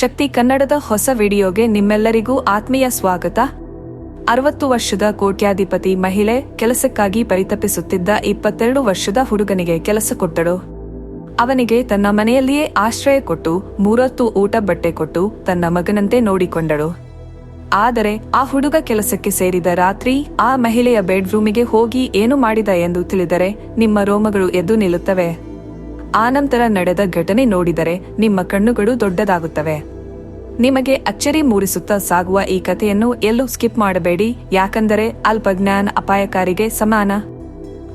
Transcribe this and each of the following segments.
ಶಕ್ತಿ ಕನ್ನಡದ ಹೊಸ ವಿಡಿಯೋಗೆ ನಿಮ್ಮೆಲ್ಲರಿಗೂ ಆತ್ಮೀಯ ಸ್ವಾಗತ. ಅರವತ್ತು ವರ್ಷದ ಕೋಟ್ಯಾಧಿಪತಿ ಮಹಿಳೆ ಕೆಲಸಕ್ಕಾಗಿ ಪರಿತಪಿಸುತ್ತಿದ್ದ ಇಪ್ಪತ್ತೆರಡು ವರ್ಷದ ಹುಡುಗನಿಗೆ ಕೆಲಸ ಕೊಟ್ಟಳು. ಅವನಿಗೆ ತನ್ನ ಮನೆಯಲ್ಲಿಯೇ ಆಶ್ರಯ ಕೊಟ್ಟು, ಮೂರೊತ್ತು ಊಟ ಬಟ್ಟೆ ಕೊಟ್ಟು ತನ್ನ ಮಗನಂತೆ ನೋಡಿಕೊಂಡಳು. ಆದರೆ ಆ ಹುಡುಗ ಕೆಲಸಕ್ಕೆ ಸೇರಿದ ರಾತ್ರಿ ಆ ಮಹಿಳೆಯ ಬೆಡ್ರೂಮಿಗೆ ಹೋಗಿ ಏನು ಮಾಡಿದ ಎಂದು ತಿಳಿದರೆ ನಿಮ್ಮ ರೋಮಗಳು ಎದ್ದು ನಿಲ್ಲುತ್ತವೆ. ಆನಂತರ ನಡೆದ ಘಟನೆ ನೋಡಿದರೆ ನಿಮ್ಮ ಕಣ್ಣುಗಳು ದೊಡ್ಡದಾಗುತ್ತವೆ. ನಿಮಗೆ ಅಚ್ಚರಿ ಮೂಡಿಸುತ್ತಾ ಸಾಗುವ ಈ ಕಥೆಯನ್ನು ಎಲ್ಲೂ ಸ್ಕಿಪ್ ಮಾಡಬೇಡಿ. ಯಾಕಂದರೆ ಅಲ್ಪಜ್ಞಾನ ಅಪಾಯಕಾರಿಗೆ ಸಮಾನ.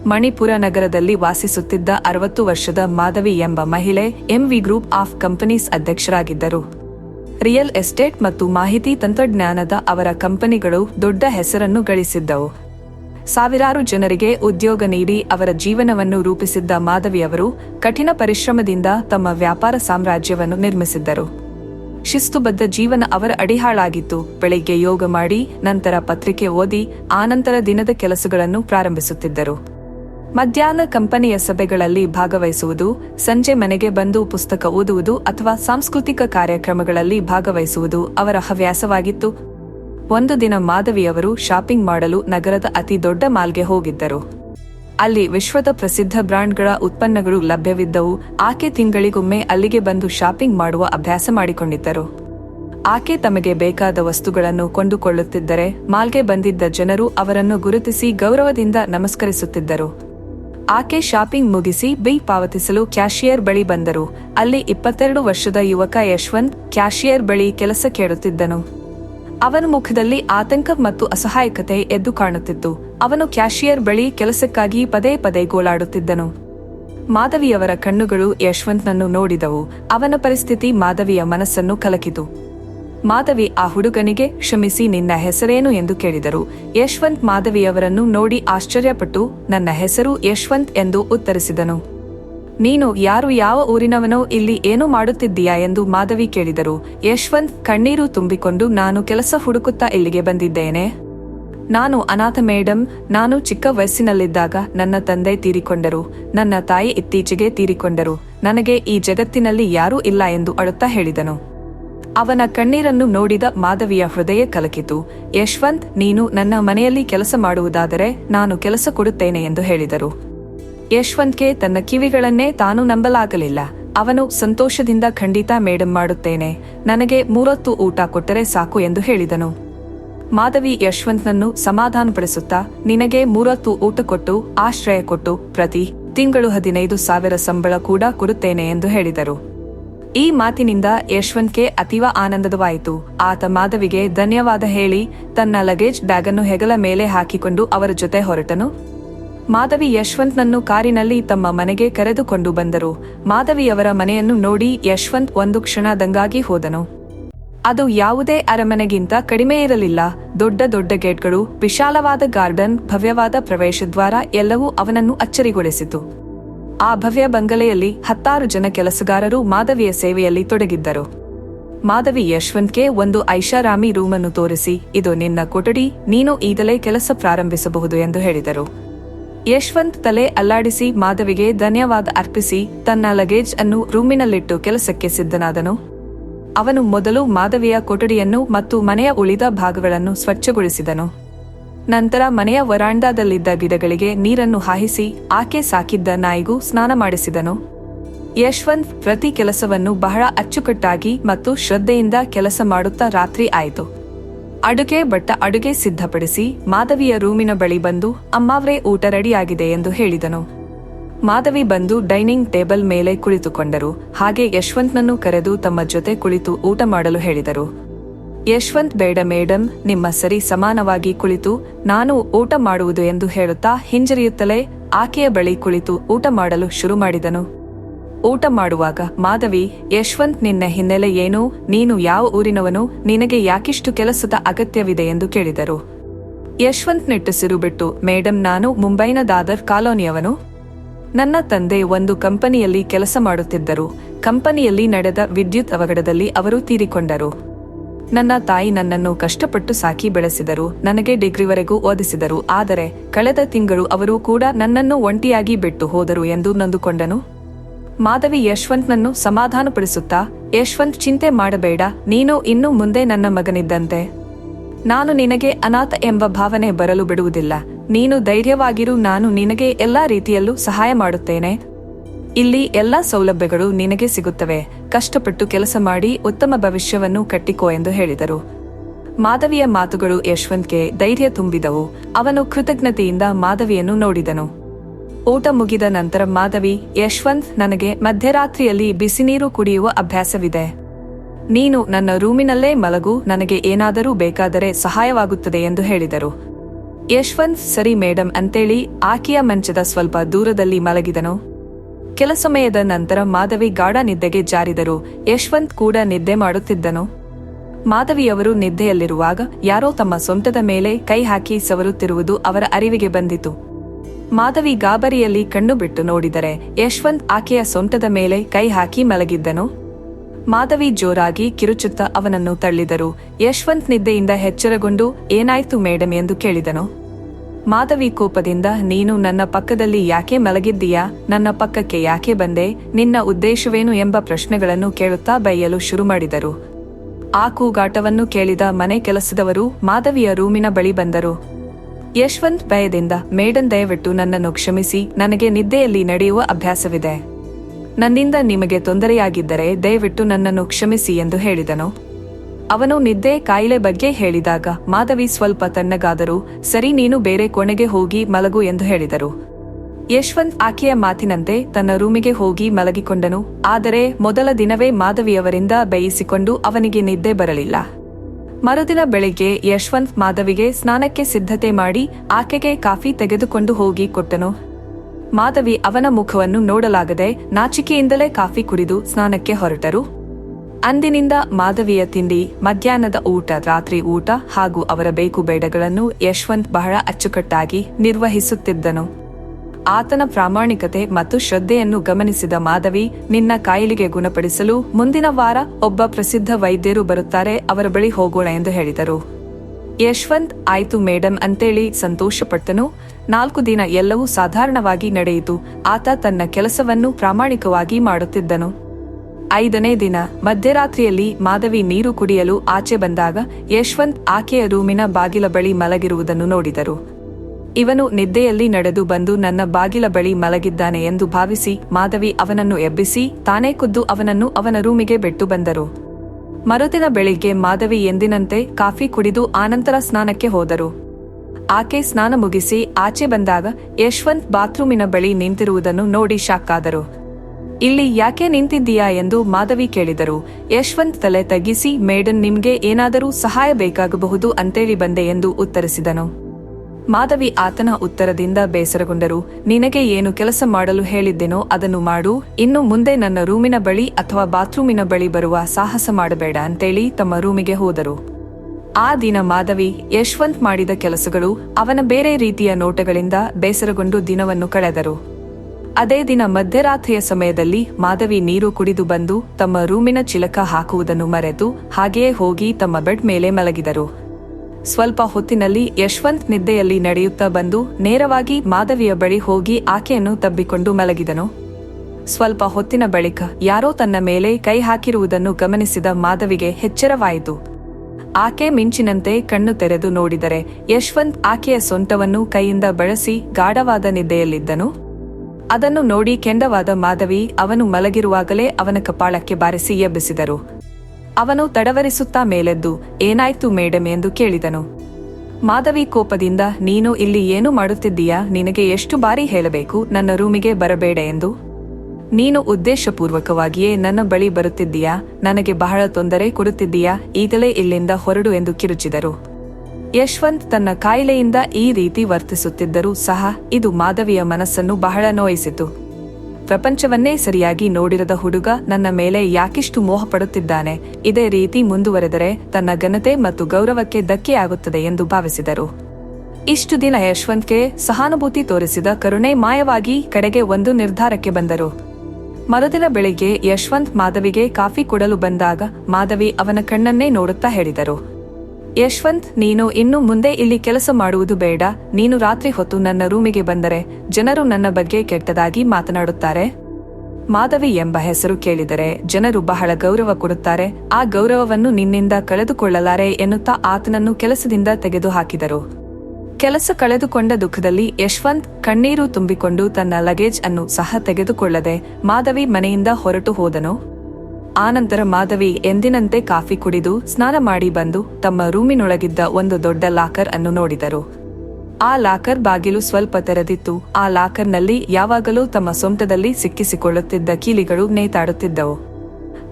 ಮಣಿಪುರ ನಗರದಲ್ಲಿ ವಾಸಿಸುತ್ತಿದ್ದ ಅರವತ್ತು ವರ್ಷದ ಮಾಧವಿ ಎಂಬ ಮಹಿಳೆ ಎಂವಿ ಗ್ರೂಪ್ ಆಫ್ ಕಂಪನೀಸ್ ಅಧ್ಯಕ್ಷರಾಗಿದ್ದರು. ರಿಯಲ್ ಎಸ್ಟೇಟ್ ಮತ್ತು ಮಾಹಿತಿ ತಂತ್ರಜ್ಞಾನದ ಅವರ ಕಂಪನಿಗಳು ದೊಡ್ಡ ಹೆಸರನ್ನು ಗಳಿಸಿದ್ದವು. ಸಾವಿರಾರು ಜನರಿಗೆ ಉದ್ಯೋಗ ನೀಡಿ ಅವರ ಜೀವನವನ್ನು ರೂಪಿಸಿದ್ದ ಮಾಧವಿಯವರು ಕಠಿಣ ಪರಿಶ್ರಮದಿಂದ ತಮ್ಮ ವ್ಯಾಪಾರ ಸಾಮ್ರಾಜ್ಯವನ್ನು ನಿರ್ಮಿಸಿದ್ದರು. ಶಿಸ್ತುಬದ್ಧ ಜೀವನ ಅವರ ಅಡಿಹಾಳಾಗಿತ್ತು. ಬೆಳಿಗ್ಗೆ ಯೋಗ ಮಾಡಿ, ನಂತರ ಪತ್ರಿಕೆ ಓದಿ, ಆನಂತರ ದಿನದ ಕೆಲಸಗಳನ್ನು ಪ್ರಾರಂಭಿಸುತ್ತಿದ್ದರು. ಮಧ್ಯಾಹ್ನ ಕಂಪನಿಯ ಸಭೆಗಳಲ್ಲಿ ಭಾಗವಹಿಸುವುದು, ಸಂಜೆ ಮನೆಗೆ ಬಂದು ಪುಸ್ತಕ ಓದುವುದು ಅಥವಾ ಸಾಂಸ್ಕೃತಿಕ ಕಾರ್ಯಕ್ರಮಗಳಲ್ಲಿ ಭಾಗವಹಿಸುವುದು ಅವರ ಹವ್ಯಾಸವಾಗಿತ್ತು. ಒಂದು ದಿನ ಮಾಧವಿಯವರು ಶಾಪಿಂಗ್ ಮಾಡಲು ನಗರದ ಅತಿ ದೊಡ್ಡ ಮಾಲ್ಗೆ ಹೋಗಿದ್ದರು. ಅಲ್ಲಿ ವಿಶ್ವದ ಪ್ರಸಿದ್ಧ ಬ್ರಾಂಡ್ಗಳ ಉತ್ಪನ್ನಗಳು ಲಭ್ಯವಿದ್ದವು. ಆಕೆ ತಿಂಗಳಿಗೊಮ್ಮೆ ಅಲ್ಲಿಗೆ ಬಂದು ಶಾಪಿಂಗ್ ಮಾಡುವ ಅಭ್ಯಾಸ ಮಾಡಿಕೊಂಡಿದ್ದರು. ಆಕೆ ತಮಗೆ ಬೇಕಾದ ವಸ್ತುಗಳನ್ನು ಕೊಂಡುಕೊಳ್ಳುತ್ತಿದ್ದರೆ ಮಾಲ್ಗೆ ಬಂದಿದ್ದ ಜನರು ಅವರನ್ನು ಗುರುತಿಸಿ ಗೌರವದಿಂದ ನಮಸ್ಕರಿಸುತ್ತಿದ್ದರು. ಆಕೆ ಶಾಪಿಂಗ್ ಮುಗಿಸಿ ಬಿಲ್ ಪಾವತಿಸಲು ಕ್ಯಾಶಿಯರ್ ಬಳಿ ಬಂದರು. ಅಲ್ಲಿ ಇಪ್ಪತ್ತೆರಡು ವರ್ಷದ ಯುವಕ ಯಶವಂತ್ ಕ್ಯಾಶಿಯರ್ ಬಳಿ ಕೆಲಸ ಕೇಳುತ್ತಿದ್ದನು. ಅವನ ಮುಖದಲ್ಲಿ ಆತಂಕ ಮತ್ತು ಅಸಹಾಯಕತೆ ಎದ್ದು ಕಾಣುತ್ತಿತ್ತು. ಅವನು ಕ್ಯಾಶಿಯರ್ ಬಳಿ ಕೆಲಸಕ್ಕಾಗಿ ಪದೇ ಪದೇ ಗೋಳಾಡುತ್ತಿದ್ದನು. ಮಾಧವಿಯವರ ಕಣ್ಣುಗಳು ಯಶವಂತ್ನನ್ನು ನೋಡಿದವು. ಅವನ ಪರಿಸ್ಥಿತಿ ಮಾಧವಿಯ ಮನಸ್ಸನ್ನು ಕಲಕಿತು. ಮಾಧವಿ ಆ ಹುಡುಗನಿಗೆ, ಕ್ಷಮಿಸಿ, ನಿನ್ನ ಹೆಸರೇನು? ಎಂದು ಕೇಳಿದರು. ಯಶವಂತ್ ಮಾಧವಿಯವರನ್ನು ನೋಡಿ ಆಶ್ಚರ್ಯಪಟ್ಟು, ನನ್ನ ಹೆಸರು ಯಶವಂತ್ ಎಂದು ಉತ್ತರಿಸಿದನು. ನೀನು ಯಾರು ಯಾವ ಊರಿನವನೋ ಇಲ್ಲಿ ಏನು ಮಾಡುತ್ತಿದ್ದೀಯಾ ಎಂದು ಮಾಧವಿ ಕೇಳಿದರು. ಯಶವಂತ್ ಕಣ್ಣೀರು ತುಂಬಿಕೊಂಡು ನಾನು ಕೆಲಸ ಹುಡುಕುತ್ತಾ ಇಲ್ಲಿಗೆ ಬಂದಿದ್ದೇನೆ. ನಾನು ಅನಾಥ ಮೇಡಂ, ನಾನು ಚಿಕ್ಕ ವಯಸ್ಸಿನಲ್ಲಿದ್ದಾಗ ನನ್ನ ತಂದೆ ತೀರಿಕೊಂಡರು. ನನ್ನ ತಾಯಿ ಇತ್ತೀಚೆಗೆ ತೀರಿಕೊಂಡರು. ನನಗೆ ಈ ಜಗತ್ತಿನಲ್ಲಿ ಯಾರೂ ಇಲ್ಲ ಎಂದು ಅಳುತ್ತಾ ಹೇಳಿದನು. ಅವನ ಕಣ್ಣೀರನ್ನು ನೋಡಿದ ಮಾಧವಿಯ ಹೃದಯ ಕಲಕಿತು. ಯಶ್ವಂತ್, ನೀನು ನನ್ನ ಮನೆಯಲ್ಲಿ ಕೆಲಸ ಮಾಡುವುದಾದರೆ ನಾನು ಕೆಲಸ ಕೊಡುತ್ತೇನೆ ಎಂದು ಹೇಳಿದರು. ಯಶವಂತ್ಗೆ ತನ್ನ ಕಿವಿಗಳನ್ನೇ ತಾನು ನಂಬಲಾಗಲಿಲ್ಲ. ಅವನು ಸಂತೋಷದಿಂದ ಖಂಡಿತ ಮೇಡಂ ಮಾಡುತ್ತೇನೆ. ನನಗೆ ಮೂರತ್ತು ಊಟ ಕೊಟ್ಟರೆ ಸಾಕು ಎಂದು ಹೇಳಿದನು. ಮಾಧವಿ ಯಶವಂತ್ನನ್ನು ಸಮಾಧಾನಪಡಿಸುತ್ತಾ, ನಿನಗೆ ಮೂರತ್ತು ಊಟ ಕೊಟ್ಟು, ಆಶ್ರಯ ಕೊಟ್ಟು, ಪ್ರತಿ ತಿಂಗಳು ಹದಿನೈದು ಸಾವಿರ ಸಂಬಳ ಕೂಡ ಕೊಡುತ್ತೇನೆ ಎಂದು ಹೇಳಿದರು. ಈ ಮಾತಿನಿಂದ ಯಶವಂತ್ಗೆ ಅತೀವ ಆನಂದವಾಯಿತು. ಆತ ಮಾಧವಿಗೆ ಧನ್ಯವಾದ ಹೇಳಿ, ತನ್ನ ಲಗೇಜ್ ಬ್ಯಾಗನ್ನು ಹೆಗಲ ಮೇಲೆ ಹಾಕಿಕೊಂಡು ಅವರ ಜೊತೆ ಹೊರಟನು. ಮಾಧವಿ ಯಶವಂತ್ನನ್ನು ಕಾರಿನಲ್ಲಿ ತಮ್ಮ ಮನೆಗೆ ಕರೆದುಕೊಂಡು ಬಂದರು. ಮಾಧವಿಯವರ ಮನೆಯನ್ನು ನೋಡಿ ಯಶವಂತ್ ಒಂದು ಕ್ಷಣ ದಂಗಾಗಿ ಹೋದನು. ಅದು ಯಾವುದೇ ಅರಮನೆಗಿಂತ ಕಡಿಮೆ ಇರಲಿಲ್ಲ. ದೊಡ್ಡ ದೊಡ್ಡ ಗೇಟ್ಗಳು, ವಿಶಾಲವಾದ ಗಾರ್ಡನ್, ಭವ್ಯವಾದ ಪ್ರವೇಶದ್ವಾರ ಎಲ್ಲವೂ ಅವನನ್ನು ಅಚ್ಚರಿಗೊಳಿಸಿತು. ಆ ಭವ್ಯ ಬಂಗಲೆಯಲ್ಲಿ ಹತ್ತಾರು ಜನ ಕೆಲಸಗಾರರು ಮಾಧವಿಯ ಸೇವೆಯಲ್ಲಿ ತೊಡಗಿದ್ದರು. ಮಾಧವಿ ಯಶವಂತ್ಗೆ ಒಂದು ಐಷಾರಾಮಿ ರೂಮನ್ನು ತೋರಿಸಿ, ಇದು ನಿನ್ನ ಕೊಠಡಿ, ನೀನು ಈಗಲೇ ಕೆಲಸ ಪ್ರಾರಂಭಿಸಬಹುದು ಎಂದು ಹೇಳಿದರು. ಯಶವಂತ್ ತಲೆ ಅಲ್ಲಾಡಿಸಿ ಮಾಧವಿಗೆ ಧನ್ಯವಾದ ಅರ್ಪಿಸಿ ತನ್ನ ಲಗೇಜ್ ಅನ್ನು ರೂಮಿನಲ್ಲಿಟ್ಟು ಕೆಲಸಕ್ಕೆ ಸಿದ್ಧನಾದನು. ಅವನು ಮೊದಲು ಮಾಧವಿಯ ಕೊಠಡಿಯನ್ನು ಮತ್ತು ಮನೆಯ ಉಳಿದ ಭಾಗಗಳನ್ನು ಸ್ವಚ್ಛಗೊಳಿಸಿದನು. ನಂತರ ಮನೆಯ ವರಾಂಡಾದಲ್ಲಿದ್ದ ಗಿಡಗಳಿಗೆ ನೀರನ್ನು ಹಾಯಿಸಿ ಆಕೆ ಸಾಕಿದ್ದ ನಾಯಿಗೂ ಸ್ನಾನ ಮಾಡಿಸಿದನು. ಯಶವಂತ್ ಪ್ರತಿ ಕೆಲಸವನ್ನು ಬಹಳ ಅಚ್ಚುಕಟ್ಟಾಗಿ ಮತ್ತು ಶ್ರದ್ಧೆಯಿಂದ ಕೆಲಸ ಮಾಡುತ್ತಾ ರಾತ್ರಿ ಆಯಿತು. ಅಡುಗೆ ಬಟ್ಟ ಅಡುಗೆ ಸಿದ್ಧಪಡಿಸಿ ಮಾಧವಿಯ ರೂಮಿನ ಬಳಿ ಬಂದು ಅಮ್ಮಾವ್ರೇ ಊಟ ರೆಡಿಯಾಗಿದೆ ಎಂದು ಹೇಳಿದನು. ಮಾಧವಿ ಬಂದು ಡೈನಿಂಗ್ ಟೇಬಲ್ ಮೇಲೆ ಕುಳಿತುಕೊಂಡರು. ಹಾಗೆ ಯಶವಂತ್ನನ್ನು ಕರೆದು ತಮ್ಮ ಜೊತೆ ಕುಳಿತು ಊಟ ಮಾಡಲು ಹೇಳಿದರು. ಯಶವಂತ್ ಬೇಡ ಮೇಡಂ, ನಿಮ್ಮ ಸರಿ ಸಮಾನವಾಗಿ ಕುಳಿತು, ನಾನು ಊಟ ಮಾಡುವುದು ಎಂದು ಹೇಳುತ್ತಾ ಹಿಂಜರಿಯುತ್ತಲೇ ಆಕೆಯ ಬಳಿ ಕುಳಿತು ಊಟ ಮಾಡಲು ಶುರು ಮಾಡಿದನು. ಊಟ ಮಾಡುವಾಗ ಮಾಧವಿ, ಯಶವಂತ್ ನಿನ್ನ ಹಿನ್ನೆಲೆ ಏನು? ನೀನು ಯಾವ ಊರಿನವನು? ನಿನಗೆ ಯಾಕಿಷ್ಟು ಕೆಲಸದ ಅಗತ್ಯವಿದೆ? ಎಂದು ಕೇಳಿದರು. ಯಶವಂತ್ ನಿಟ್ಟುಸಿರು ಬಿಟ್ಟು, ಮೇಡಂ, ನಾನು ಮುಂಬೈನ ದಾದರ್ ಕಾಲೋನಿಯವನು. ನನ್ನ ತಂದೆ ಒಂದು ಕಂಪನಿಯಲ್ಲಿ ಕೆಲಸ ಮಾಡುತ್ತಿದ್ದರು. ಕಂಪನಿಯಲ್ಲಿ ನಡೆದ ವಿದ್ಯುತ್ ಅವಘಡದಲ್ಲಿ ಅವರು ತೀರಿಕೊಂಡರು. ನನ್ನ ತಾಯಿ ನನ್ನನ್ನು ಕಷ್ಟಪಟ್ಟು ಸಾಕಿ ಬೆಳೆಸಿದರು. ನನಗೆ ಡಿಗ್ರಿವರೆಗೂ ಓದಿಸಿದರು. ಆದರೆ, ಕಳೆದ ತಿಂಗಳು ಅವರು ಕೂಡ ನನ್ನನ್ನು ಒಂಟಿಯಾಗಿ ಬಿಟ್ಟು ಹೋದರು ಎಂದು ನೊಂದುಕೊಂಡನು. ಮಾಧವಿ ಯಶವಂತ್ನನ್ನು ಸಮಾಧಾನಪಡಿಸುತ್ತಾ, ಯಶವಂತ್, ಚಿಂತೆ ಮಾಡಬೇಡ. ನೀನು ಇನ್ನು ಮುಂದೆ ನನ್ನ ಮಗನಿದ್ದಂತೆ. ನಾನು ನಿನಗೆ ಅನಾಥ ಎಂಬ ಭಾವನೆ ಬರಲು ಬಿಡುವುದಿಲ್ಲ. ನೀನು ಧೈರ್ಯವಾಗಿರು, ನಾನು ನಿನಗೆ ಎಲ್ಲಾ ರೀತಿಯಲ್ಲೂ ಸಹಾಯ ಮಾಡುತ್ತೇನೆ. ಇಲ್ಲಿ ಎಲ್ಲಾ ಸೌಲಭ್ಯಗಳು ನಿನಗೆ ಸಿಗುತ್ತವೆ. ಕಷ್ಟಪಟ್ಟು ಕೆಲಸ ಮಾಡಿ ಉತ್ತಮ ಭವಿಷ್ಯವನ್ನು ಕಟ್ಟಿಕೋ ಎಂದು ಹೇಳಿದರು. ಮಾಧವಿಯ ಮಾತುಗಳು ಯಶವಂತ್ಗೆ ಧೈರ್ಯ ತುಂಬಿದವು. ಅವನು ಕೃತಜ್ಞತೆಯಿಂದ ಮಾಧವಿಯನ್ನು ನೋಡಿದನು. ಊಟ ಮುಗಿದ ನಂತರ ಮಾಧವಿ, ಯಶ್ವಂತ್ ನನಗೆ ಮಧ್ಯರಾತ್ರಿಯಲ್ಲಿ ಬಿಸಿನೀರು ಕುಡಿಯುವ ಅಭ್ಯಾಸವಿದೆ. ನೀನು ನನ್ನ ರೂಮಿನಲ್ಲೇ ಮಲಗು, ನನಗೆ ಏನಾದರೂ ಬೇಕಾದರೆ ಸಹಾಯವಾಗುತ್ತದೆ ಎಂದು ಹೇಳಿದರು. ಯಶ್ವಂತ್, ಸರಿ ಮೇಡಂ ಅಂತೇಳಿ ಆಕೆಯ ಮಂಚದ ಸ್ವಲ್ಪ ದೂರದಲ್ಲಿ ಮಲಗಿದನು. ಕೆಲ ಸಮಯದ ನಂತರ ಮಾಧವಿ ಗಾಢ ನಿದ್ದೆಗೆ ಜಾರಿದರು. ಯಶ್ವಂತ್ ಕೂಡ ನಿದ್ದೆ ಮಾಡುತ್ತಿದ್ದನು. ಮಾಧವಿಯವರು ನಿದ್ದೆಯಲ್ಲಿರುವಾಗ ಯಾರೋ ತಮ್ಮ ಸೊಂಟದ ಮೇಲೆ ಕೈ ಹಾಕಿ ಸವರುತ್ತಿರುವುದು ಅವರ ಅರಿವಿಗೆ ಬಂದಿತು. ಮಾಧವಿ ಗಾಬರಿಯಲ್ಲಿ ಕಣ್ಣು ಬಿಟ್ಟು ನೋಡಿದರೆ ಯಶ್ವಂತ್ ಆಕೆಯ ಸೊಂಟದ ಮೇಲೆ ಕೈ ಹಾಕಿ ಮಲಗಿದ್ದನು. ಮಾಧವಿ ಜೋರಾಗಿ ಕಿರುಚುತ್ತಾ ಅವನನ್ನು ತಳ್ಳಿದರು. ಯಶ್ವಂತ್ ನಿದ್ದೆಯಿಂದ ಎಚ್ಚರಗೊಂಡು, ಏನಾಯ್ತು ಮೇಡಮ್ ಎಂದು ಕೇಳಿದನು. ಮಾಧವಿ ಕೋಪದಿಂದ, ನೀನು ನನ್ನ ಪಕ್ಕದಲ್ಲಿ ಯಾಕೆ ಮಲಗಿದ್ದೀಯಾ? ನನ್ನ ಪಕ್ಕಕ್ಕೆ ಯಾಕೆ ಬಂದೆ? ನಿನ್ನ ಉದ್ದೇಶವೇನು ಎಂಬ ಪ್ರಶ್ನೆಗಳನ್ನು ಕೇಳುತ್ತಾ ಬೈಯಲು ಶುರು ಮಾಡಿದರು ಆ ಕೂಗಾಟವನ್ನು ಕೇಳಿದ ಮನೆ ಕೆಲಸದವರು ಮಾಧವಿಯ ರೂಮಿನ ಬಳಿ ಬಂದರು. ಯಶವಂತ್ ಭಯದಿಂದ ಮೇಡನ್ ದಯವಿಟ್ಟು ನನ್ನನ್ನು ಕ್ಷಮಿಸಿ, ನನಗೆ ನಿದ್ದೆಯಲ್ಲಿ ನಡೆಯುವ ಅಭ್ಯಾಸವಿದೆ. ನನ್ನಿಂದ ನಿಮಗೆ ತೊಂದರೆಯಾಗಿದ್ದರೆ ದಯವಿಟ್ಟು ನನ್ನನ್ನು ಕ್ಷಮಿಸಿ ಎಂದು ಹೇಳಿದನು. ಅವನು ನಿದ್ದೆ ಕಾಯಿಲೆ ಬಗ್ಗೆ ಹೇಳಿದಾಗ, ಮಾಧವಿ, ಸ್ವಲ್ಪ ತಣ್ಣಗಾದರೂ ಸರಿ, ನೀನು ಬೇರೆ ಕೊನೆಗೆ ಹೋಗಿ ಮಲಗು ಎಂದು ಹೇಳಿದರು. ಯಶವಂತ್ ಆಕೆಯ ಮಾತಿನಂತೆ ತನ್ನ ರೂಮಿಗೆ ಹೋಗಿ ಮಲಗಿಕೊಂಡನು. ಆದರೆ ಮೊದಲ ದಿನವೇ ಮಾಧವಿಯವರಿಂದ ಬೇಯಿಸಿಕೊಂಡು ಅವನಿಗೆ ನಿದ್ದೆ ಬರಲಿಲ್ಲ. ಮರುದಿನ ಬೆಳಿಗ್ಗೆ ಯಶವಂತ್ ಮಾಧವಿಗೆ ಸ್ನಾನಕ್ಕೆ ಸಿದ್ಧತೆ ಮಾಡಿ ಆಕೆಗೆ ಕಾಫಿ ತೆಗೆದುಕೊಂಡು ಹೋಗಿ ಕೊಟ್ಟನು. ಮಾಧವಿ ಅವನ ಮುಖವನ್ನು ನೋಡಲಾಗದೆ ನಾಚಿಕೆಯಿಂದಲೇ ಕಾಫಿ ಕುಡಿದು ಸ್ನಾನಕ್ಕೆ ಹೊರಟರು. ಅಂದಿನಿಂದ ಮಾಧವಿಯ ತಿಂಡಿ, ಮಧ್ಯಾಹ್ನದ ಊಟ, ರಾತ್ರಿ ಊಟ ಹಾಗೂ ಅವರ ಬೇಕು ಬೇಡಗಳನ್ನು ಯಶವಂತ್ ಬಹಳ ಅಚ್ಚುಕಟ್ಟಾಗಿ ನಿರ್ವಹಿಸುತ್ತಿದ್ದನು. ಆತನ ಪ್ರಾಮಾಣಿಕತೆ ಮತ್ತು ಶ್ರದ್ಧೆಯನ್ನು ಗಮನಿಸಿದ ಮಾಧವಿ, ನಿನ್ನ ಕಾಯಿಲೆಗೆ ಗುಣಪಡಿಸಲು ಮುಂದಿನ ವಾರ ಒಬ್ಬ ಪ್ರಸಿದ್ಧ ವೈದ್ಯರು ಬರುತ್ತಾರೆ, ಅವರ ಬಳಿ ಹೋಗೋಣ ಎಂದು ಹೇಳಿದರು. ಯಶವಂತ್, ಆಯ್ತು ಮೇಡಮ್ ಅಂತೇಳಿ ಸಂತೋಷಪಟ್ಟನು. ನಾಲ್ಕು ದಿನ ಎಲ್ಲವೂ ಸಾಧಾರಣವಾಗಿ ನಡೆಯಿತು. ಆತ ತನ್ನ ಕೆಲಸವನ್ನು ಪ್ರಾಮಾಣಿಕವಾಗಿ ಮಾಡುತ್ತಿದ್ದನು. ಐದನೇ ದಿನ, ಮಧ್ಯರಾತ್ರಿಯಲ್ಲಿ ಮಾಧವಿ ನೀರು ಕುಡಿಯಲು ಆಚೆ ಬಂದಾಗ ಯಶವಂತ್ ಆಕೆಯ ರೂಮಿನ ಬಾಗಿಲ ಬಳಿ ಮಲಗಿರುವುದನ್ನು ನೋಡಿದರು. ಇವನು ನಿದ್ದೆಯಲ್ಲಿ ನಡೆದು ಬಂದು ನನ್ನ ಬಾಗಿಲ ಬಳಿ ಮಲಗಿದ್ದಾನೆ ಎಂದು ಭಾವಿಸಿ ಮಾಧವಿ ಅವನನ್ನು ಎಬ್ಬಿಸಿ ತಾನೇ ಖುದ್ದು ಅವನನ್ನು ಅವನ ರೂಮಿಗೆ ಬಿಟ್ಟು ಬಂದರು. ಮರುದಿನ ಬೆಳಿಗ್ಗೆ ಮಾಧವಿ ಎಂದಿನಂತೆ ಕಾಫಿ ಕುಡಿದು ಆನಂತರ ಸ್ನಾನಕ್ಕೆ ಹೋದರು. ಆಕೆ ಸ್ನಾನ ಮುಗಿಸಿ ಆಚೆ ಬಂದಾಗ ಯಶವಂತ್ ಬಾತ್ರೂಮಿನ ಬಳಿ ನಿಂತಿರುವುದನ್ನು ನೋಡಿ ಶಾಕ್ಕಾದರು ಇಲ್ಲಿ ಯಾಕೆ ನಿಂತಿದ್ದೀಯಾ ಎಂದು ಮಾಧವಿ ಕೇಳಿದರು. ಯಶವಂತ್ ತಲೆ ತಗ್ಗಿಸಿ ಮೇಡನ್ ನಿಮ್ಗೆ ಏನಾದರೂ ಸಹಾಯ ಬೇಕಾಗಬಹುದು ಅಂತೇಳಿ ಬಂದೆ ಎಂದು ಉತ್ತರಿಸಿದನು. ಮಾಧವಿ ಆತನ ಉತ್ತರದಿಂದ ಬೇಸರಗೊಂಡರು. ನಿನಗೆ ಏನು ಕೆಲಸ ಮಾಡಲು ಹೇಳಿದ್ದೆನೋ ಅದನ್ನು ಮಾಡು. ಇನ್ನು ಮುಂದೆ ನನ್ನ ರೂಮಿನ ಬಳಿ ಅಥವಾ ಬಾತ್ರೂಮಿನ ಬಳಿ ಬರುವ ಸಾಹಸ ಮಾಡಬೇಡ ಅಂತೇಳಿ ತಮ್ಮ ರೂಮಿಗೆ ಹೋದರು. ಆ ದಿನ ಮಾಧವಿ ಯಶವಂತ್ ಮಾಡಿದ ಕೆಲಸಗಳು ಅವನ ಬೇರೆ ರೀತಿಯ ನೋಟಗಳಿಂದ ಬೇಸರಗೊಂಡು ದಿನವನ್ನು ಕಳೆದರು. ಅದೇ ದಿನ ಮಧ್ಯರಾತ್ರಿಯ ಸಮಯದಲ್ಲಿ ಮಾಧವಿ ನೀರು ಕುಡಿದು ಬಂದು ತಮ್ಮ ರೂಮಿನ ಚಿಲಕ ಹಾಕುವುದನ್ನು ಮರೆತು ಹಾಗೆಯೇ ಹೋಗಿ ತಮ್ಮ ಬೆಡ್ ಮೇಲೆ ಮಲಗಿದರು. ಸ್ವಲ್ಪ ಹೊತ್ತಿನಲ್ಲಿ ಯಶವಂತ್ ನಿದ್ದೆಯಲ್ಲಿ ನಡೆಯುತ್ತಾ ಬಂದು ನೇರವಾಗಿ ಮಾಧವಿಯ ಬಳಿ ಹೋಗಿ ಆಕೆಯನ್ನು ತಬ್ಬಿಕೊಂಡು ಮಲಗಿದನು. ಸ್ವಲ್ಪ ಹೊತ್ತಿನ ಬಳಿಕ ಯಾರೋ ತನ್ನ ಮೇಲೆ ಕೈ ಹಾಕಿರುವುದನ್ನು ಗಮನಿಸಿದ ಮಾಧವಿಗೆ ಎಚ್ಚರವಾಯಿತು. ಆಕೆ ಮಿಂಚಿನಂತೆ ಕಣ್ಣು ತೆರೆದು ನೋಡಿದರೆ ಯಶವಂತ್ ಆಕೆಯ ಸೊಂಟವನ್ನು ಕೈಯಿಂದ ಬಳಸಿ ಗಾಢವಾದ ನಿದ್ದೆಯಲ್ಲಿದ್ದನು. ಅದನ್ನು ನೋಡಿ ಕೆಂಡವಾದ ಮಾಧವಿ ಅವನು ಮಲಗಿರುವಾಗಲೇ ಅವನ ಕಪಾಳಕ್ಕೆ ಬಾರಿಸಿ ಎಬ್ಬಿಸಿದರು. ಅವನು ತಡವರಿಸುತ್ತಾ ಮೇಲೆದ್ದು, ಏನಾಯ್ತು ಮೇಡಮ್ ಎಂದು ಕೇಳಿದನು. ಮಾಧವಿ ಕೋಪದಿಂದ, ನೀನು ಇಲ್ಲಿ ಏನು ಮಾಡುತ್ತಿದ್ದೀಯಾ? ನಿನಗೆ ಎಷ್ಟು ಬಾರಿ ಹೇಳಬೇಕು, ನನ್ನ ರೂಮಿಗೆ ಬರಬೇಡ ಎಂದು. ನೀನು ಉದ್ದೇಶಪೂರ್ವಕವಾಗಿಯೇ, ನನ್ನ ಬಳಿ ಬರುತ್ತಿದ್ದೀಯಾ? ನನಗೆ ಬಹಳ ತೊಂದರೆ ಕೊಡುತ್ತಿದ್ದೀಯಾ? ಈಗಲೇ ಇಲ್ಲಿಂದ ಹೊರಡು ಎಂದು ಕಿರುಚಿದರು. ಯಶವಂತ್ ತನ್ನ ಕಾಯಿಲೆಯಿಂದ ಈ ರೀತಿ ವರ್ತಿಸುತ್ತಿದ್ದರೂ ಸಹ, ಇದು ಮಾಧವಿಯ ಮನಸ್ಸನ್ನು ಬಹಳ ನೋಯಿಸಿತು. ಪ್ರಪಂಚವನ್ನೇ ಸರಿಯಾಗಿ ನೋಡಿರದ ಹುಡುಗ ನನ್ನ ಮೇಲೆ ಯಾಕಿಷ್ಟು ಮೋಹ ಪಡುತ್ತಿದ್ದಾನೆ. ಇದೇ ರೀತಿ ಮುಂದುವರೆದರೆ ತನ್ನ ಘನತೆ ಮತ್ತು ಗೌರವಕ್ಕೆ ಧಕ್ಕೆಯಾಗುತ್ತದೆ ಎಂದು ಭಾವಿಸಿದರು. ಇಷ್ಟು ದಿನ ಯಶವಂತ್ಗೆ ಸಹಾನುಭೂತಿ ತೋರಿಸಿದ ಕರುಣೆ ಮಾಯವಾಗಿ ಕಡೆಗೆ ಒಂದು ನಿರ್ಧಾರಕ್ಕೆ ಬಂದರು. ಮರುದಿನ ಬೆಳಿಗ್ಗೆ ಯಶವಂತ್ ಮಾಧವಿಗೆ ಕಾಫಿ ಕೊಡಲು ಬಂದಾಗ ಮಾಧವಿ ಅವನ ಕಣ್ಣನ್ನೇ ನೋಡುತ್ತಾ ಹೇಳಿದರು. ಯಶವಂತ್, ನೀನು ಇನ್ನು ಮುಂದೆ ಇಲ್ಲಿ ಕೆಲಸ ಮಾಡುವುದು ಬೇಡ. ನೀನು ರಾತ್ರಿ ಹೊತ್ತು ನನ್ನ ರೂಮಿಗೆ ಬಂದರೆ ಜನರು ನನ್ನ ಬಗ್ಗೆ ಕೆಟ್ಟದಾಗಿ ಮಾತನಾಡುತ್ತಾರೆ. ಮಾಧವಿ ಎಂಬ ಹೆಸರು ಕೇಳಿದರೆ ಜನರು ಬಹಳ ಗೌರವ ಕೊಡುತ್ತಾರೆ. ಆ ಗೌರವವನ್ನು ನಿನ್ನಿಂದ ಕಳೆದುಕೊಳ್ಳಲಾರೆ ಎನ್ನುತ್ತಾ ಆತನನ್ನು ಕೆಲಸದಿಂದ ತೆಗೆದುಹಾಕಿದರು. ಕೆಲಸ ಕಳೆದುಕೊಂಡ ದುಃಖದಲ್ಲಿ ಯಶವಂತ್ ಕಣ್ಣೀರು ತುಂಬಿಕೊಂಡು ತನ್ನ ಲಗೇಜ್ ಅನ್ನು ಸಹ ತೆಗೆದುಕೊಳ್ಳದೆ ಮಾಧವಿ ಮನೆಯಿಂದ ಹೊರಟು ಹೋದನು. ಆನಂತರ ಮಾಧವಿ ಎಂದಿನಂತೆ ಕಾಫಿ ಕುಡಿದು ಸ್ನಾನ ಮಾಡಿ ಬಂದು ತಮ್ಮ ರೂಮಿನೊಳಗಿದ್ದ ಒಂದು ದೊಡ್ಡ ಲಾಕರ್ ಅನ್ನು ನೋಡಿದರು. ಆ ಲಾಕರ್ ಬಾಗಿಲು ಸ್ವಲ್ಪ ತೆರೆದಿತ್ತು. ಆ ಲಾಕರ್ನಲ್ಲಿ ಯಾವಾಗಲೂ ತಮ್ಮ ಸೊಂಟದಲ್ಲಿ ಸಿಕ್ಕಿಸಿಕೊಳ್ಳುತ್ತಿದ್ದ ಕೀಲಿಗಳು ನೇತಾಡುತ್ತಿದ್ದವು.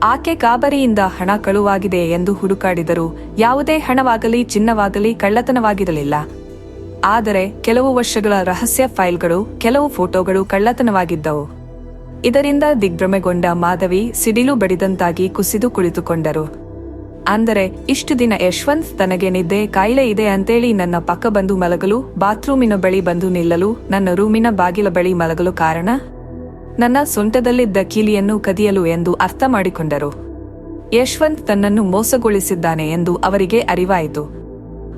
ಆಕೆ ಕಾಬರಿಯಿಂದ ಹಣ ಕಳುವಾಗಿದೆ ಎಂದು ಹುಡುಕಾಡಿದರು. ಯಾವುದೇ ಹಣವಾಗಲಿ, ಚಿನ್ನವಾಗಲಿ, ಕಳ್ಳತನವಾಗಿರಲಿಲ್ಲ. ಆದರೆ ಕೆಲವು ವರ್ಷಗಳ ರಹಸ್ಯ ಫೈಲ್ಗಳು, ಕೆಲವು ಫೋಟೋಗಳು ಕಳ್ಳತನವಾಗಿದ್ದವು. ಇದರಿಂದ ದಿಗ್ಭ್ರಮೆಗೊಂಡ ಮಾಧವಿ ಸಿಡಿಲು ಬಡಿದಂತಾಗಿ ಕುಸಿದು ಕುಳಿತುಕೊಂಡರು. ಅಂದರೆ, ಇಷ್ಟು ದಿನ ಯಶವಂತ್ ತನಗೆ ನಿದ್ದೆ, ಕಾಯಿಲೆ ಇದೆ ಅಂತೇಳಿ ನನ್ನ ಪಕ್ಕ ಬಂದು ಮಲಗಲು, ಬಾತ್ರೂಮಿನ ಬಳಿ ಬಂದು ನಿಲ್ಲಲು, ನನ್ನ ರೂಮಿನ ಬಾಗಿಲ ಬಳಿ ಮಲಗಲು ಕಾರಣ? ನನ್ನ ಸೊಂಟದಲ್ಲಿದ್ದ ಕೀಲಿಯನ್ನು ಕದಿಯಲು ಎಂದು ಅರ್ಥ ಮಾಡಿಕೊಂಡರು. ಯಶವಂತ್ ತನ್ನನ್ನು ಮೋಸಗೊಳಿಸಿದ್ದಾನೆ ಎಂದು ಅವರಿಗೆ ಅರಿವಾಯಿತು.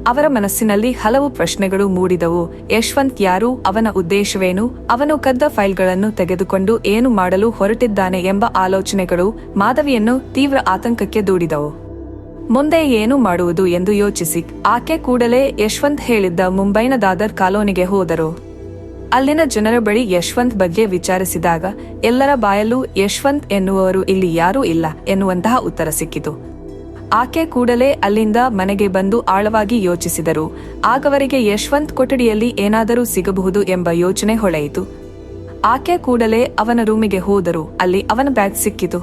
ಅವರ ಮನಸ್ಸಿನಲ್ಲಿ ಹಲವು ಪ್ರಶ್ನೆಗಳು ಮೂಡಿದವು. ಯಶವಂತ್ ಯಾರು? ಅವನ ಉದ್ದೇಶವೇನು? ಅವನು ಕದ್ದ ಫೈಲ್ಗಳನ್ನು ತೆಗೆದುಕೊಂಡು ಏನು ಮಾಡಲು ಹೊರಟಿದ್ದಾನೆ ಎಂಬ ಆಲೋಚನೆಗಳು ಮಾಧವಿಯನ್ನು ತೀವ್ರ ಆತಂಕಕ್ಕೆ ದೂಡಿದವು. ಮುಂದೆ ಏನು ಮಾಡುವುದು ಎಂದು ಯೋಚಿಸಿ. ಆಕೆ ಕೂಡಲೇ ಯಶವಂತ್ ಹೇಳಿದ್ದ ಮುಂಬೈನ ದಾದರ್ ಕಾಲೋನಿಗೆ ಹೋದರು. ಅಲ್ಲಿನ ಜನರ ಬಳಿ ಯಶವಂತ್ ಬಗ್ಗೆ ವಿಚಾರಿಸಿದಾಗ, ಎಲ್ಲರ ಬಾಯಲ್ಲೂ ಯಶವಂತ್ ಎನ್ನುವವರು ಇಲ್ಲಿ ಯಾರೂ ಇಲ್ಲ ಎನ್ನುವಂತಹ ಉತ್ತರ ಸಿಕ್ಕಿತು. ಆಕೆ ಕೂಡಲೇ ಅಲ್ಲಿಂದ ಮನೆಗೆ ಬಂದು ಆಳವಾಗಿ ಯೋಚಿಸಿದರು. ಆಗವರಿಗೆ ಯಶವಂತ್ ಕೊಠಡಿಯಲ್ಲಿ ಏನಾದರೂ ಸಿಗಬಹುದು ಎಂಬ ಯೋಚನೆ ಹೊಳೆಯಿತು. ಆಕೆ ಕೂಡಲೇ ಅವನ ರೂಮಿಗೆ ಹೋದರು. ಅಲ್ಲಿ ಅವನ ಬ್ಯಾಗ್ ಸಿಕ್ಕಿತು.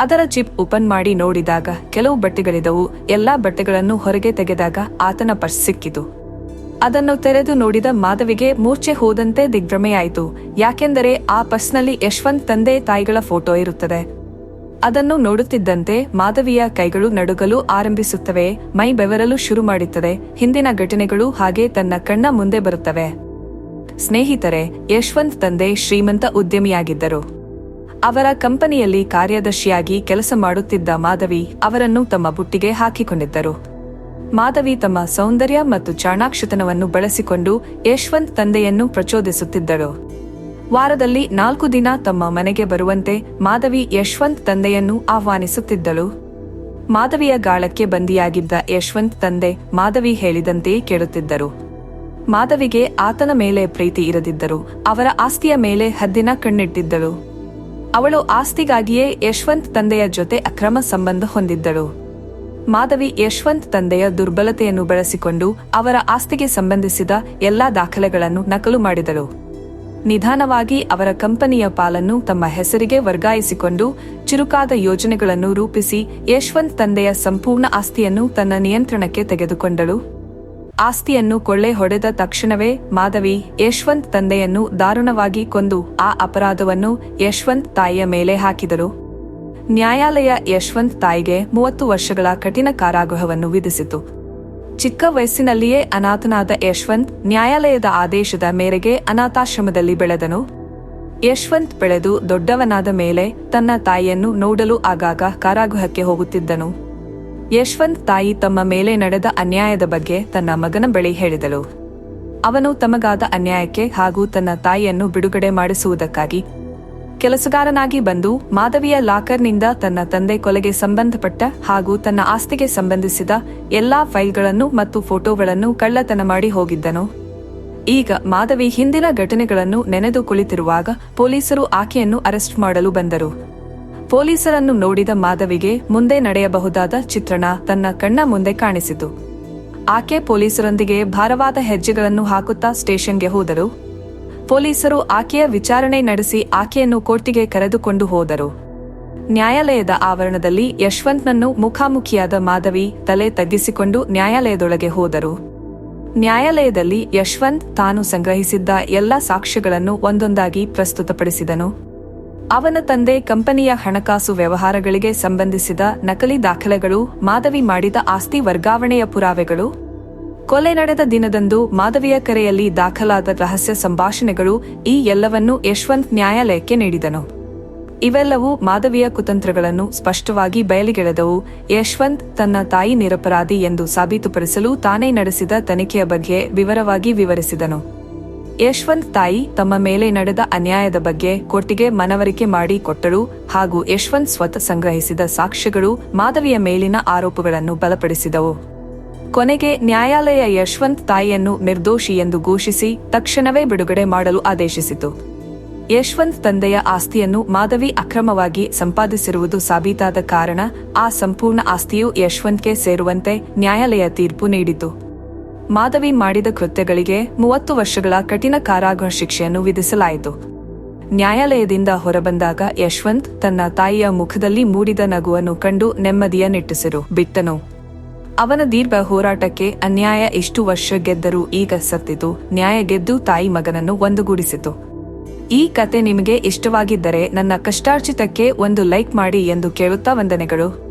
ಅದರ ಚಿಪ್ ಓಪನ್ ಮಾಡಿ ನೋಡಿದಾಗ ಕೆಲವು ಬಟ್ಟೆಗಳಿದವು. ಎಲ್ಲಾ ಬಟ್ಟೆಗಳನ್ನು ಹೊರಗೆ ತೆಗೆದಾಗ ಆತನ ಪರ್ಸ್ ಸಿಕ್ಕಿತು. ಅದನ್ನು ತೆರೆದು ನೋಡಿದ ಮಾಧವಿಗೆ ಮೂರ್ಛೆ ಹೋದಂತೆ ದಿಗ್ಭ್ರಮೆಯಾಯಿತು. ಯಾಕೆಂದರೆ ಆ ಪರ್ಸ್ನಲ್ಲಿ ಯಶವಂತ್ ತಂದೆ ತಾಯಿಗಳ ಫೋಟೋ ಇರುತ್ತದೆ. ಅದನ್ನು ನೋಡುತ್ತಿದ್ದಂತೆ ಮಾಧವಿಯ ಕೈಗಳು ನಡುಗಲು ಆರಂಭಿಸುತ್ತವೆ, ಮೈ ಬೆವರಲು ಶುರು ಮಾಡುತ್ತದೆ, ಹಿಂದಿನ ಘಟನೆಗಳು ಹಾಗೆ ತನ್ನ ಕಣ್ಣ ಮುಂದೆ ಬರುತ್ತವೆ. ಸ್ನೇಹಿತರೆ, ಯಶವಂತ್ ತಂದೆ ಶ್ರೀಮಂತ ಉದ್ಯಮಿಯಾಗಿದ್ದರು. ಅವರ ಕಂಪನಿಯಲ್ಲಿ ಕಾರ್ಯದರ್ಶಿಯಾಗಿ ಕೆಲಸ ಮಾಡುತ್ತಿದ್ದ ಮಾಧವಿ ಅವರನ್ನು ತಮ್ಮ ಬುಟ್ಟಿಗೆ ಹಾಕಿಕೊಂಡಿದ್ದರು. ಮಾಧವಿ ತಮ್ಮ ಸೌಂದರ್ಯ ಮತ್ತು ಚಾಣಾಕ್ಷತನವನ್ನು ಬಳಸಿಕೊಂಡು ಯಶವಂತ್ ತಂದೆಯನ್ನು ಪ್ರಚೋದಿಸುತ್ತಿದ್ದಳು. ವಾರದಲ್ಲಿ ನಾಲ್ಕು ದಿನ ತಮ್ಮ ಮನೆಗೆ ಬರುವಂತೆ ಮಾಧವಿ ಯಶವಂತ್ ತಂದೆಯನ್ನು ಆಹ್ವಾನಿಸುತ್ತಿದ್ದಳು. ಮಾಧವಿಯ ಗಾಳಕ್ಕೆ ಬಂದಿಯಾಗಿದ್ದ ಯಶವಂತ್ ತಂದೆ ಮಾಧವಿ ಹೇಳಿದಂತೆಯೇ ಕೇಳುತ್ತಿದ್ದರು. ಮಾಧವಿಗೆ ಆತನ ಮೇಲೆ ಪ್ರೀತಿ ಇರದಿದ್ದರು ಅವರ ಆಸ್ತಿಯ ಮೇಲೆ ಹದ್ದಿನ ಕಣ್ಣಿಟ್ಟಿದ್ದಳು. ಅವಳು ಆಸ್ತಿಗಾಗಿಯೇ ಯಶವಂತ್ ತಂದೆಯ ಜೊತೆ ಅಕ್ರಮ ಸಂಬಂಧ ಹೊಂದಿದ್ದಳು. ಮಾಧವಿ ಯಶವಂತ್ ತಂದೆಯ ದುರ್ಬಲತೆಯನ್ನು ಬಳಸಿಕೊಂಡು ಅವರ ಆಸ್ತಿಗೆ ಸಂಬಂಧಿಸಿದ ಎಲ್ಲಾ ದಾಖಲೆಗಳನ್ನು ನಕಲು ಮಾಡಿದಳು. ನಿಧಾನವಾಗಿ ಅವರ ಕಂಪನಿಯ ಪಾಲನ್ನು ತಮ್ಮ ಹೆಸರಿಗೆ ವರ್ಗಾಯಿಸಿಕೊಂಡು ಚುರುಕಾದ ಯೋಜನೆಗಳನ್ನು ರೂಪಿಸಿ ಯಶವಂತ್ ತಂದೆಯ ಸಂಪೂರ್ಣ ಆಸ್ತಿಯನ್ನು ತನ್ನ ನಿಯಂತ್ರಣಕ್ಕೆ ತೆಗೆದುಕೊಂಡಳು. ಆಸ್ತಿಯನ್ನು ಕೊಳ್ಳೆ ಹೊಡೆದ ತಕ್ಷಣವೇ ಮಾಧವಿ ಯಶವಂತ್ ತಂದೆಯನ್ನು ದಾರುಣವಾಗಿ ಕೊಂದು ಆ ಅಪರಾಧವನ್ನು ಯಶವಂತ್ ತಾಯಿಯ ಮೇಲೆ ಹಾಕಿದರು. ನ್ಯಾಯಾಲಯ ಯಶವಂತ್ ತಾಯಿಗೆ ಮೂವತ್ತು ವರ್ಷಗಳ ಕಠಿಣ ಕಾರಾಗೃಹವನ್ನು ವಿಧಿಸಿತು. ಚಿಕ್ಕ ವಯಸ್ಸಿನಲ್ಲಿಯೇ ಅನಾಥನಾದ ಯಶವಂತ್ ನ್ಯಾಯಾಲಯದ ಆದೇಶದ ಮೇರೆಗೆ ಅನಾಥಾಶ್ರಮದಲ್ಲಿ ಬೆಳೆದನು. ಯಶವಂತ್ ಬೆಳೆದು ದೊಡ್ಡವನಾದ ಮೇಲೆ ತನ್ನ ತಾಯಿಯನ್ನು ನೋಡಲು ಆಗಾಗ ಕಾರಾಗೃಹಕ್ಕೆ ಹೋಗುತ್ತಿದ್ದನು. ಯಶವಂತ್ ತಾಯಿ ತಮ್ಮ ಮೇಲೆ ನಡೆದ ಅನ್ಯಾಯದ ಬಗ್ಗೆ ತನ್ನ ಮಗನ ಬಳಿ ಹೇಳಿದಳು. ಅವನು ತಮಗಾದ ಅನ್ಯಾಯಕ್ಕೆ ಹಾಗೂ ತನ್ನ ತಾಯಿಯನ್ನು ಬಿಡುಗಡೆ ಮಾಡಿಸುವುದಕ್ಕಾಗಿ ಕೆಲಸಗಾರನಾಗಿ ಬಂದು ಮಾಧವಿಯ ಲಾಕರ್ನಿಂದ ತನ್ನ ತಂದೆ ಕೊಲೆಗೆ ಸಂಬಂಧಪಟ್ಟ ಹಾಗೂ ತನ್ನ ಆಸ್ತಿಗೆ ಸಂಬಂಧಿಸಿದ ಎಲ್ಲಾ ಫೈಲ್ಗಳನ್ನು ಮತ್ತು ಫೋಟೋಗಳನ್ನು ಕಳ್ಳತನ ಮಾಡಿ ಹೋಗಿದ್ದನು. ಈಗ ಮಾಧವಿ ಹಿಂದಿನ ಘಟನೆಗಳನ್ನು ನೆನೆದು ಕುಳಿತಿರುವಾಗ ಪೊಲೀಸರು ಆಕೆಯನ್ನು ಅರೆಸ್ಟ್ ಮಾಡಲು ಬಂದರು. ಪೊಲೀಸರನ್ನು ನೋಡಿದ ಮಾಧವಿಗೆ ಮುಂದೆ ನಡೆಯಬಹುದಾದ ಚಿತ್ರಣ ತನ್ನ ಕಣ್ಣ ಮುಂದೆ ಕಾಣಿಸಿತು. ಆಕೆ ಪೊಲೀಸರೊಂದಿಗೆ ಭಾರವಾದ ಹೆಜ್ಜೆಗಳನ್ನು ಹಾಕುತ್ತಾ ಸ್ಟೇಷನ್ಗೆ ಹೋದರು. ಪೊಲೀಸರು ಆಕೆಯ ವಿಚಾರಣೆ ನಡೆಸಿ ಆಕೆಯನ್ನು ಕೋರ್ಟಿಗೆ ಕರೆದುಕೊಂಡು ಹೋದರು. ನ್ಯಾಯಾಲಯದ ಆವರಣದಲ್ಲಿ ಯಶವಂತ್ನನ್ನು ಮುಖಾಮುಖಿಯಾದ ಮಾಧವಿ ತಲೆ ತಗ್ಗಿಸಿಕೊಂಡು ನ್ಯಾಯಾಲಯದೊಳಗೆ ಹೋದರು. ನ್ಯಾಯಾಲಯದಲ್ಲಿ ಯಶವಂತ್ ತಾನು ಸಂಗ್ರಹಿಸಿದ್ದ ಎಲ್ಲ ಸಾಕ್ಷ್ಯಗಳನ್ನು ಒಂದೊಂದಾಗಿ ಪ್ರಸ್ತುತಪಡಿಸಿದನು. ಅವನ ತಂದೆ ಕಂಪನಿಯ ಹಣಕಾಸು ವ್ಯವಹಾರಗಳಿಗೆ ಸಂಬಂಧಿಸಿದ ನಕಲಿ ದಾಖಲೆಗಳು, ಮಾಧವಿ ಮಾಡಿದ ಆಸ್ತಿ ವರ್ಗಾವಣೆಯ ಪುರಾವೆಗಳು ಕೊಲೆ ನಡೆದ ದಿನದಂದು ಮಾಧವಿಯ ಕರೆಯಲ್ಲಿ ದಾಖಲಾದ ರಹಸ್ಯ ಸಂಭಾಷಣೆಗಳು ಈ ಎಲ್ಲವನ್ನೂ ಯಶವಂತ್ ನ್ಯಾಯಾಲಯಕ್ಕೆ ನೀಡಿದನು. ಇವೆಲ್ಲವೂ ಮಾಧವಿಯ ಕುತಂತ್ರಗಳನ್ನು ಸ್ಪಷ್ಟವಾಗಿ ಬಯಲಿಗೆಳೆದವು. ಯಶವಂತ್ ತನ್ನ ತಾಯಿ ನಿರಪರಾಧಿ ಎಂದು ಸಾಬೀತುಪಡಿಸಲು ತಾನೇ ನಡೆಸಿದ ತನಿಖೆಯ ಬಗ್ಗೆ ವಿವರವಾಗಿ ವಿವರಿಸಿದನು. ಯಶವಂತ್ ತಾಯಿ ತಮ್ಮ ಮೇಲೆ ನಡೆದ ಅನ್ಯಾಯದ ಬಗ್ಗೆ ಕೊಟ್ಟಿಗೆ ಮನವರಿಕೆ ಮಾಡಿ ಕೊಟ್ಟರು ಹಾಗೂ ಯಶವಂತ್ ಸ್ವತಃ ಸಂಗ್ರಹಿಸಿದ ಸಾಕ್ಷ್ಯಗಳು ಮಾಧವಿಯ ಮೇಲಿನ ಆರೋಪಗಳನ್ನು ಬಲಪಡಿಸಿದವು. ಕೊನೆಗೆ ನ್ಯಾಯಾಲಯ ಯಶವಂತ್ ತಾಯಿಯನ್ನು ನಿರ್ದೋಷಿ ಎಂದು ಘೋಷಿಸಿ ತಕ್ಷಣವೇ ಬಿಡುಗಡೆ ಮಾಡಲು ಆದೇಶಿಸಿತು. ಯಶವಂತ್ ತಂದೆಯ ಆಸ್ತಿಯನ್ನು ಮಾಧವಿ ಅಕ್ರಮವಾಗಿ ಸಂಪಾದಿಸಿರುವುದು ಸಾಬೀತಾದ ಕಾರಣ ಆ ಸಂಪೂರ್ಣ ಆಸ್ತಿಯು ಯಶವಂತ್ಗೆ ಸೇರುವಂತೆ ನ್ಯಾಯಾಲಯ ತೀರ್ಪು ನೀಡಿತು. ಮಾಧವಿ ಮಾಡಿದ ಕೃತ್ಯಗಳಿಗೆ ಮೂವತ್ತು ವರ್ಷಗಳ ಕಠಿಣ ಕಾರಾಗೃಹ ಶಿಕ್ಷೆಯನ್ನು ವಿಧಿಸಲಾಯಿತು. ನ್ಯಾಯಾಲಯದಿಂದ ಹೊರಬಂದಾಗ ಯಶವಂತ್ ತನ್ನ ತಾಯಿಯ ಮುಖದಲ್ಲಿ ಮೂಡಿದ ನಗುವನ್ನು ಕಂಡು ನೆಮ್ಮದಿಯ ನಿಟ್ಟುಸಿರು. ಬಿಟ್ಟನು. ಅವನ ದೀರ್ಘ ಹೋರಾಟಕ್ಕೆ ಅನ್ಯಾಯ ಎಷ್ಟು ವರ್ಷ ಗೆದ್ದರೂ ಈಗ ಸತ್ತಿತು. ನ್ಯಾಯ ಗೆದ್ದು ತಾಯಿ ಮಗನನ್ನು ಒಂದುಗೂಡಿಸಿತು. ಈ ಕತೆ ನಿಮಗೆ ಇಷ್ಟವಾಗಿದ್ದರೆ ನನ್ನ ಕಷ್ಟಾರ್ಜಿತಕ್ಕೆ ಒಂದು ಲೈಕ್ ಮಾಡಿ ಎಂದು ಕೇಳುತ್ತಾ ವಂದನೆಗಳು.